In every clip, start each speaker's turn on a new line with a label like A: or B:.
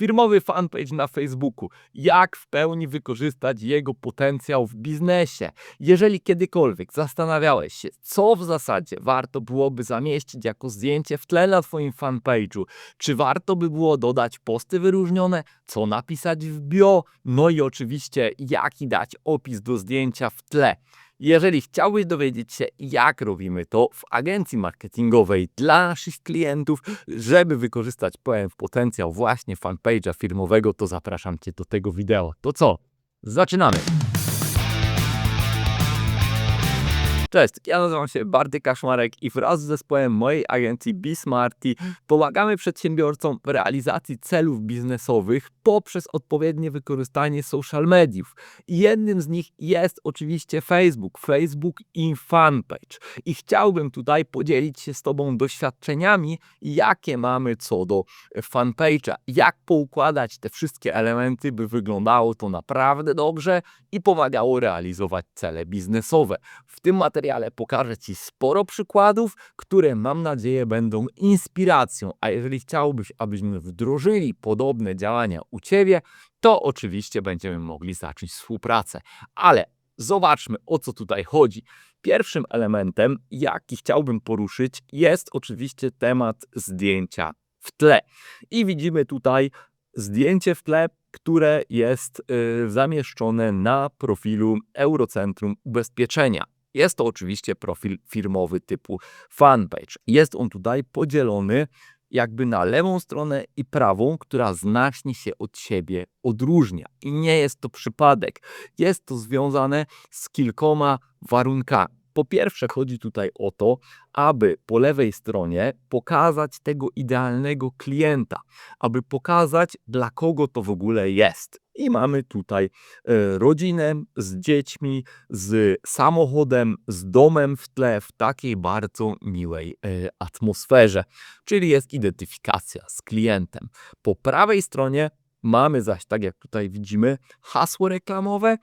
A: Firmowy fanpage na Facebooku. Jak w pełni wykorzystać jego potencjał w biznesie? Jeżeli kiedykolwiek zastanawiałeś się, co w zasadzie warto byłoby zamieścić jako zdjęcie w tle na Twoim fanpage'u, czy warto by było dodać posty wyróżnione, co napisać w bio, no i oczywiście jaki dać opis do zdjęcia w tle. Jeżeli chciałbyś dowiedzieć się, jak robimy to w agencji marketingowej dla naszych klientów, żeby wykorzystać pełen potencjał właśnie fanpage'a firmowego, to zapraszam Cię do tego wideo. To co? Zaczynamy! Cześć, ja nazywam się Barty Kaszmarek i wraz z zespołem mojej agencji Bismarty pomagamy przedsiębiorcom w realizacji celów biznesowych poprzez odpowiednie wykorzystanie social mediów. Jednym z nich jest oczywiście Facebook, Facebook i fanpage. I chciałbym tutaj podzielić się z Tobą doświadczeniami, jakie mamy co do fanpage'a, jak poukładać te wszystkie elementy, by wyglądało to naprawdę dobrze i pomagało realizować cele biznesowe. W tym materiale pokażę Ci sporo przykładów, które mam nadzieję będą inspiracją, a jeżeli chciałbyś, abyśmy wdrożyli podobne działania u Ciebie, to oczywiście będziemy mogli zacząć współpracę. Ale zobaczmy o co tutaj chodzi. Pierwszym elementem, jaki chciałbym poruszyć, jest oczywiście temat zdjęcia w tle. I widzimy tutaj zdjęcie w tle, które jest y, zamieszczone na profilu Eurocentrum Ubezpieczenia. Jest to oczywiście profil firmowy typu fanpage. Jest on tutaj podzielony jakby na lewą stronę i prawą, która znacznie się od siebie odróżnia. I nie jest to przypadek. Jest to związane z kilkoma warunkami. Po pierwsze, chodzi tutaj o to, aby po lewej stronie pokazać tego idealnego klienta, aby pokazać, dla kogo to w ogóle jest. I mamy tutaj e, rodzinę z dziećmi, z samochodem, z domem w tle, w takiej bardzo miłej e, atmosferze, czyli jest identyfikacja z klientem. Po prawej stronie mamy zaś, tak jak tutaj widzimy, hasło reklamowe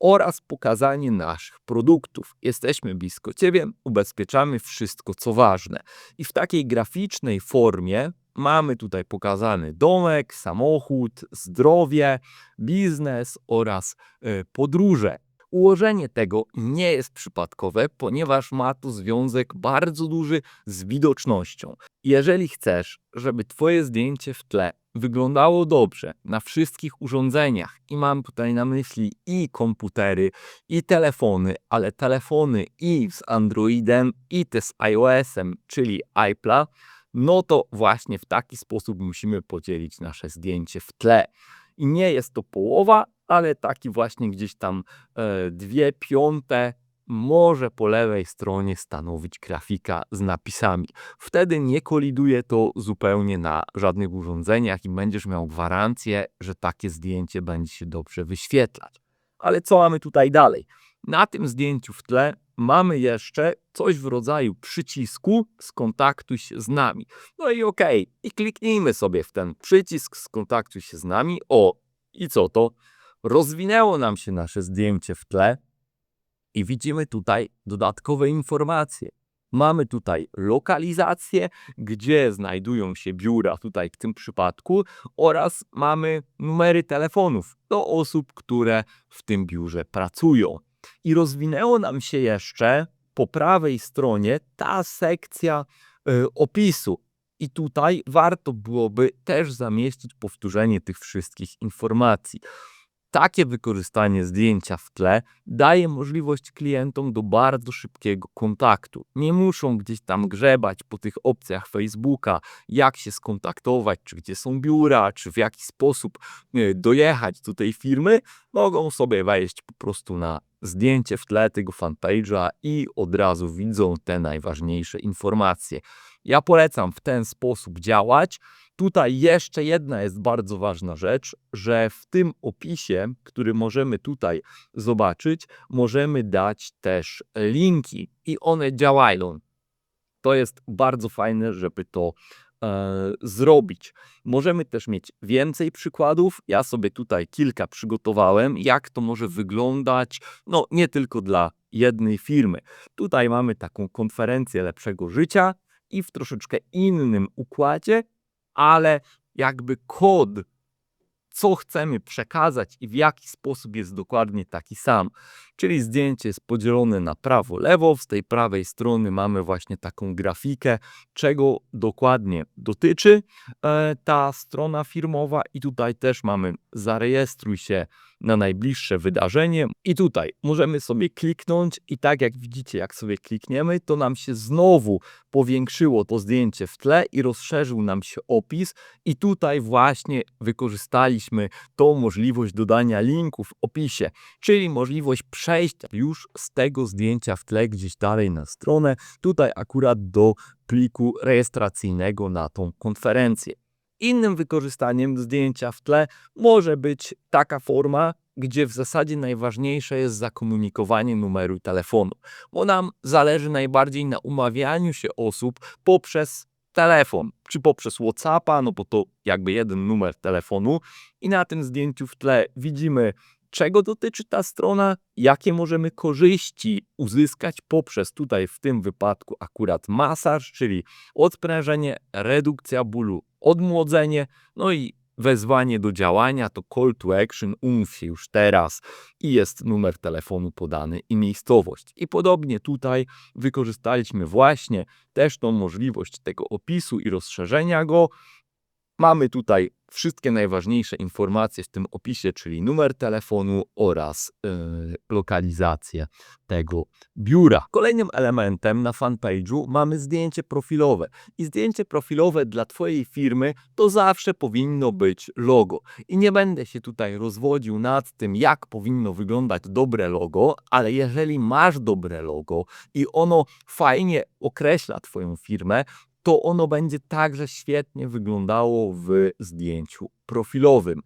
A: oraz pokazanie naszych produktów. Jesteśmy blisko Ciebie, ubezpieczamy wszystko, co ważne. I w takiej graficznej formie mamy tutaj pokazany domek, samochód, zdrowie, biznes oraz y, podróże. Ułożenie tego nie jest przypadkowe, ponieważ ma to związek bardzo duży z widocznością. Jeżeli chcesz, żeby Twoje zdjęcie w tle wyglądało dobrze na wszystkich urządzeniach, i mam tutaj na myśli i komputery, i telefony, ale telefony i z Androidem, i te z iOS-em, czyli iPla, no to właśnie w taki sposób musimy podzielić nasze zdjęcie w tle. I nie jest to połowa, ale taki właśnie gdzieś tam e, dwie piąte może po lewej stronie stanowić grafika z napisami. Wtedy nie koliduje to zupełnie na żadnych urządzeniach i będziesz miał gwarancję, że takie zdjęcie będzie się dobrze wyświetlać. Ale co mamy tutaj dalej? Na tym zdjęciu w tle mamy jeszcze coś w rodzaju przycisku skontaktuj się z nami. No i okay. i kliknijmy sobie w ten przycisk skontaktuj się z nami. O, i co to? Rozwinęło nam się nasze zdjęcie w tle i widzimy tutaj dodatkowe informacje. Mamy tutaj lokalizację, gdzie znajdują się biura, tutaj w tym przypadku, oraz mamy numery telefonów do osób, które w tym biurze pracują. I rozwinęło nam się jeszcze po prawej stronie ta sekcja y, opisu. I tutaj warto byłoby też zamieścić powtórzenie tych wszystkich informacji. Takie wykorzystanie zdjęcia w tle daje możliwość klientom do bardzo szybkiego kontaktu. Nie muszą gdzieś tam grzebać po tych opcjach Facebooka, jak się skontaktować, czy gdzie są biura, czy w jaki sposób dojechać do tej firmy. Mogą sobie wejść po prostu na zdjęcie w tle tego fanpage'a i od razu widzą te najważniejsze informacje. Ja polecam w ten sposób działać. Tutaj jeszcze jedna jest bardzo ważna rzecz, że w tym opisie, który możemy tutaj zobaczyć, możemy dać też linki i one działają. To jest bardzo fajne, żeby to e, zrobić. Możemy też mieć więcej przykładów. Ja sobie tutaj kilka przygotowałem, jak to może wyglądać, no nie tylko dla jednej firmy. Tutaj mamy taką konferencję lepszego życia i w troszeczkę innym układzie, ale jakby kod co chcemy przekazać i w jaki sposób jest dokładnie taki sam. Czyli zdjęcie jest podzielone na prawo, lewo. Z tej prawej strony mamy właśnie taką grafikę, czego dokładnie dotyczy e, ta strona firmowa i tutaj też mamy zarejestruj się na najbliższe wydarzenie. I tutaj możemy sobie kliknąć i tak jak widzicie, jak sobie klikniemy, to nam się znowu powiększyło to zdjęcie w tle i rozszerzył nam się opis. I tutaj właśnie wykorzystaliśmy tą możliwość dodania linków w opisie, czyli możliwość przejścia już z tego zdjęcia w tle gdzieś dalej na stronę, tutaj akurat do pliku rejestracyjnego na tą konferencję. Innym wykorzystaniem zdjęcia w tle może być taka forma, gdzie w zasadzie najważniejsze jest zakomunikowanie numeru telefonu, bo nam zależy najbardziej na umawianiu się osób poprzez telefon, czy poprzez WhatsAppa, no bo to jakby jeden numer telefonu i na tym zdjęciu w tle widzimy czego dotyczy ta strona, jakie możemy korzyści uzyskać poprzez tutaj w tym wypadku akurat masaż, czyli odprężenie, redukcja bólu, odmłodzenie, no i wezwanie do działania, to call to action, umów się już teraz i jest numer telefonu podany i miejscowość. I podobnie tutaj wykorzystaliśmy właśnie też tą możliwość tego opisu i rozszerzenia go. Mamy tutaj wszystkie najważniejsze informacje w tym opisie, czyli numer telefonu oraz yy, lokalizację tego biura. Kolejnym elementem na fanpage'u mamy zdjęcie profilowe. I zdjęcie profilowe dla Twojej firmy to zawsze powinno być logo. I nie będę się tutaj rozwodził nad tym, jak powinno wyglądać dobre logo, ale jeżeli masz dobre logo i ono fajnie określa Twoją firmę, to ono będzie także świetnie wyglądało w zdjęciu profilowym.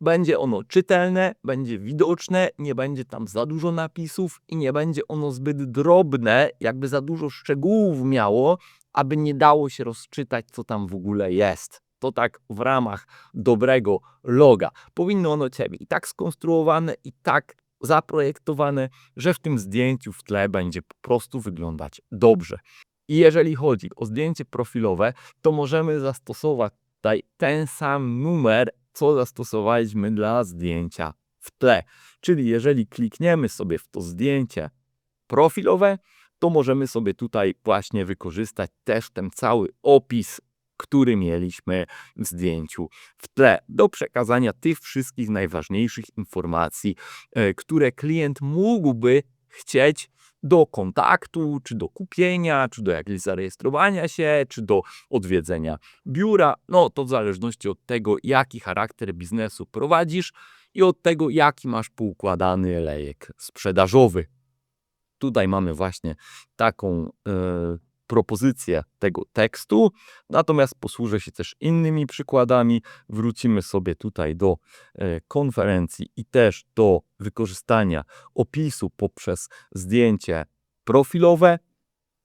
A: Będzie ono czytelne, będzie widoczne, nie będzie tam za dużo napisów i nie będzie ono zbyt drobne, jakby za dużo szczegółów miało, aby nie dało się rozczytać, co tam w ogóle jest. To tak w ramach dobrego loga. Powinno ono ciebie i tak skonstruowane, i tak zaprojektowane, że w tym zdjęciu w tle będzie po prostu wyglądać dobrze. I jeżeli chodzi o zdjęcie profilowe, to możemy zastosować tutaj ten sam numer, co zastosowaliśmy dla zdjęcia w tle. Czyli jeżeli klikniemy sobie w to zdjęcie profilowe, to możemy sobie tutaj właśnie wykorzystać też ten cały opis, który mieliśmy w zdjęciu w tle, do przekazania tych wszystkich najważniejszych informacji, e, które klient mógłby chcieć do kontaktu, czy do kupienia, czy do jakiegoś zarejestrowania się, czy do odwiedzenia biura. No to w zależności od tego, jaki charakter biznesu prowadzisz i od tego, jaki masz poukładany lejek sprzedażowy. Tutaj mamy właśnie taką e, propozycję tego tekstu, natomiast posłużę się też innymi przykładami. Wrócimy sobie tutaj do e, konferencji i też do wykorzystania opisu poprzez zdjęcie profilowe.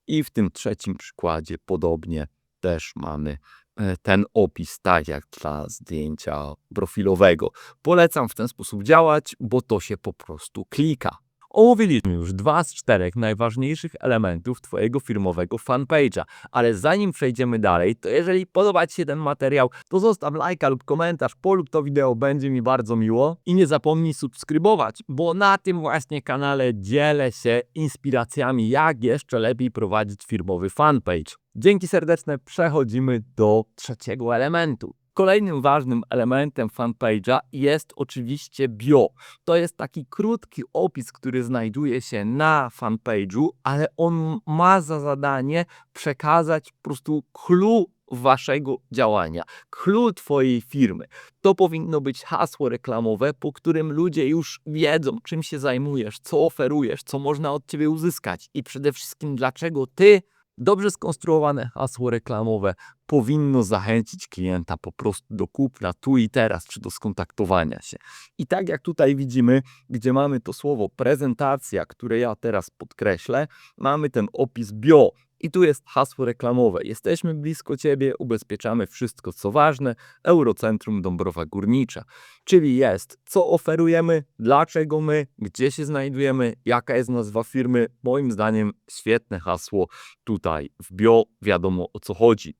A: I w tym trzecim przykładzie podobnie też mamy e, ten opis, tak jak dla zdjęcia profilowego. Polecam w ten sposób działać, bo to się po prostu klika. Omówiliśmy już dwa z czterech najważniejszych elementów Twojego firmowego fanpage'a, ale zanim przejdziemy dalej, to jeżeli podoba Ci się ten materiał, to zostaw lajka lub komentarz, polub to wideo, będzie mi bardzo miło i nie zapomnij subskrybować, bo na tym właśnie kanale dzielę się inspiracjami, jak jeszcze lepiej prowadzić firmowy fanpage. Dzięki serdeczne, przechodzimy do trzeciego elementu. Kolejnym ważnym elementem fanpage'a jest oczywiście bio. To jest taki krótki opis, który znajduje się na fanpage'u, ale on ma za zadanie przekazać po prostu clue waszego działania, clue twojej firmy. To powinno być hasło reklamowe, po którym ludzie już wiedzą, czym się zajmujesz, co oferujesz, co można od ciebie uzyskać i przede wszystkim dlaczego ty Dobrze skonstruowane hasło reklamowe powinno zachęcić klienta po prostu do kupna tu i teraz, czy do skontaktowania się. I tak jak tutaj widzimy, gdzie mamy to słowo prezentacja, które ja teraz podkreślę, mamy ten opis bio, i tu jest hasło reklamowe. Jesteśmy blisko Ciebie, ubezpieczamy wszystko co ważne. Eurocentrum Dąbrowa Górnicza. Czyli jest, co oferujemy, dlaczego my, gdzie się znajdujemy, jaka jest nazwa firmy. Moim zdaniem świetne hasło tutaj w bio, wiadomo o co chodzi.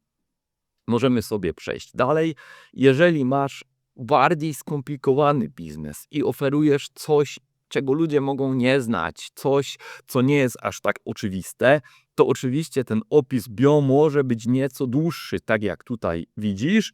A: Możemy sobie przejść dalej. Jeżeli masz bardziej skomplikowany biznes i oferujesz coś, czego ludzie mogą nie znać, coś, co nie jest aż tak oczywiste, to oczywiście ten opis bio może być nieco dłuższy, tak jak tutaj widzisz.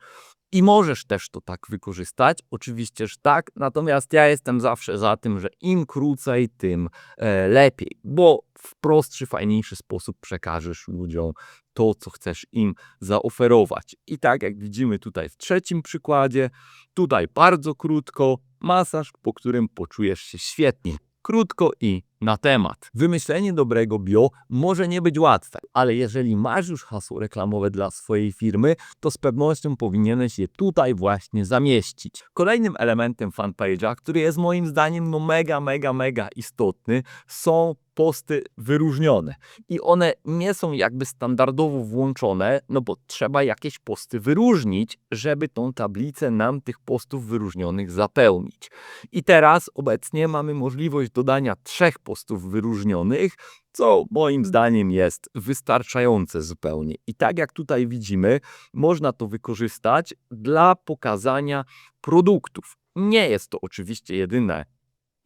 A: I możesz też to tak wykorzystać, oczywiście, że tak, natomiast ja jestem zawsze za tym, że im krócej, tym e, lepiej, bo w prostszy, fajniejszy sposób przekażesz ludziom to, co chcesz im zaoferować. I tak jak widzimy tutaj w trzecim przykładzie, tutaj bardzo krótko, masaż, po którym poczujesz się świetnie. Krótko i na temat. Wymyślenie dobrego bio może nie być łatwe, ale jeżeli masz już hasło reklamowe dla swojej firmy, to z pewnością powinieneś je tutaj właśnie zamieścić. Kolejnym elementem fanpage'a, który jest moim zdaniem no mega, mega, mega istotny, są posty wyróżnione. I one nie są jakby standardowo włączone, no bo trzeba jakieś posty wyróżnić, żeby tą tablicę nam tych postów wyróżnionych zapełnić. I teraz obecnie mamy możliwość dodania trzech postów wyróżnionych, co moim zdaniem jest wystarczające zupełnie. I tak jak tutaj widzimy, można to wykorzystać dla pokazania produktów. Nie jest to oczywiście jedyne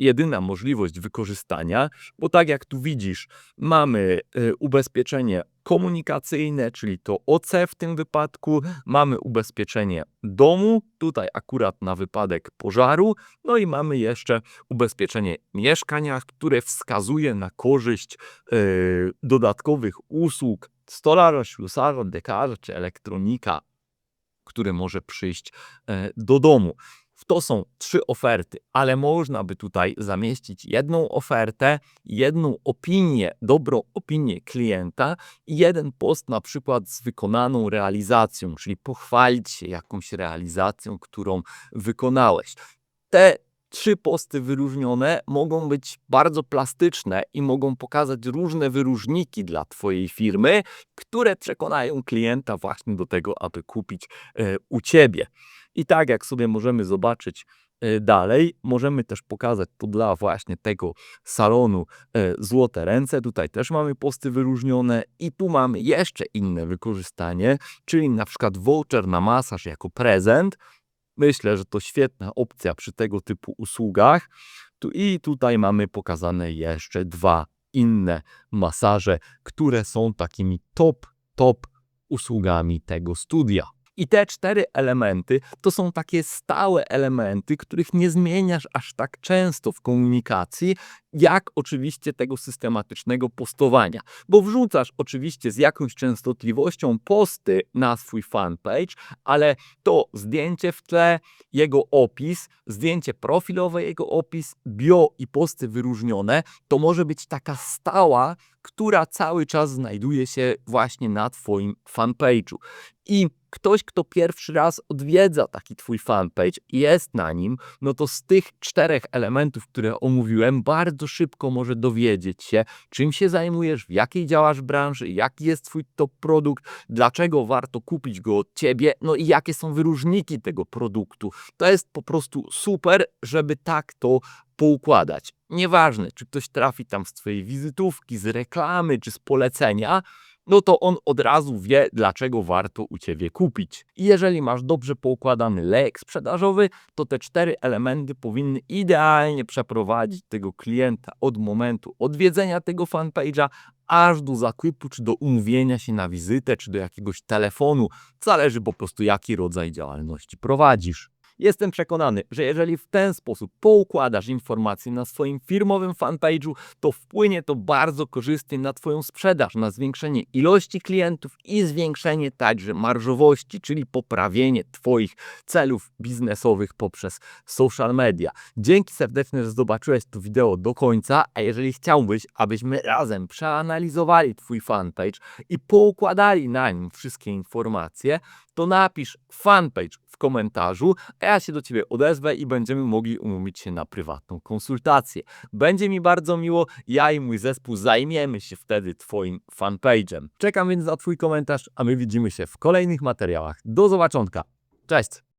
A: jedyna możliwość wykorzystania, bo tak jak tu widzisz, mamy y, ubezpieczenie komunikacyjne, czyli to OC w tym wypadku, mamy ubezpieczenie domu, tutaj akurat na wypadek pożaru, no i mamy jeszcze ubezpieczenie mieszkania, które wskazuje na korzyść y, dodatkowych usług stolarza, ślusarza, dekarza czy elektronika, który może przyjść e, do domu. To są trzy oferty, ale można by tutaj zamieścić jedną ofertę, jedną opinię, dobrą opinię klienta i jeden post na przykład z wykonaną realizacją, czyli pochwalić się jakąś realizacją, którą wykonałeś. Te trzy posty wyróżnione mogą być bardzo plastyczne i mogą pokazać różne wyróżniki dla Twojej firmy, które przekonają klienta właśnie do tego, aby kupić e, u Ciebie. I tak jak sobie możemy zobaczyć e, dalej, możemy też pokazać to dla właśnie tego salonu e, Złote Ręce. Tutaj też mamy posty wyróżnione i tu mamy jeszcze inne wykorzystanie, czyli na przykład voucher na masaż jako prezent. Myślę, że to świetna opcja przy tego typu usługach. Tu I tutaj mamy pokazane jeszcze dwa inne masaże, które są takimi top, top usługami tego studia. I te cztery elementy to są takie stałe elementy, których nie zmieniasz aż tak często w komunikacji, jak oczywiście tego systematycznego postowania. Bo wrzucasz oczywiście z jakąś częstotliwością posty na swój fanpage, ale to zdjęcie w tle, jego opis, zdjęcie profilowe, jego opis, bio i posty wyróżnione, to może być taka stała, która cały czas znajduje się właśnie na Twoim fanpage'u. I ktoś, kto pierwszy raz odwiedza taki Twój fanpage i jest na nim, no to z tych czterech elementów, które omówiłem, bardzo szybko może dowiedzieć się, czym się zajmujesz, w jakiej działasz branży, jaki jest Twój top produkt, dlaczego warto kupić go od Ciebie, no i jakie są wyróżniki tego produktu. To jest po prostu super, żeby tak to poukładać. Nieważne, czy ktoś trafi tam z Twojej wizytówki, z reklamy, czy z polecenia, no to on od razu wie, dlaczego warto u Ciebie kupić. I jeżeli masz dobrze poukładany lejek sprzedażowy, to te cztery elementy powinny idealnie przeprowadzić tego klienta od momentu odwiedzenia tego fanpage'a, aż do zakupu, czy do umówienia się na wizytę, czy do jakiegoś telefonu. Zależy po prostu, jaki rodzaj działalności prowadzisz. Jestem przekonany, że jeżeli w ten sposób poukładasz informacje na swoim firmowym fanpage'u, to wpłynie to bardzo korzystnie na Twoją sprzedaż, na zwiększenie ilości klientów i zwiększenie także marżowości, czyli poprawienie Twoich celów biznesowych poprzez social media. Dzięki serdeczne, że zobaczyłeś to wideo do końca, a jeżeli chciałbyś, abyśmy razem przeanalizowali Twój fanpage i poukładali na nim wszystkie informacje, to napisz fanpage w komentarzu, a ja się do Ciebie odezwę i będziemy mogli umówić się na prywatną konsultację. Będzie mi bardzo miło, ja i mój zespół zajmiemy się wtedy Twoim fanpage'em. Czekam więc na Twój komentarz, a my widzimy się w kolejnych materiałach. Do zobaczonka. Cześć!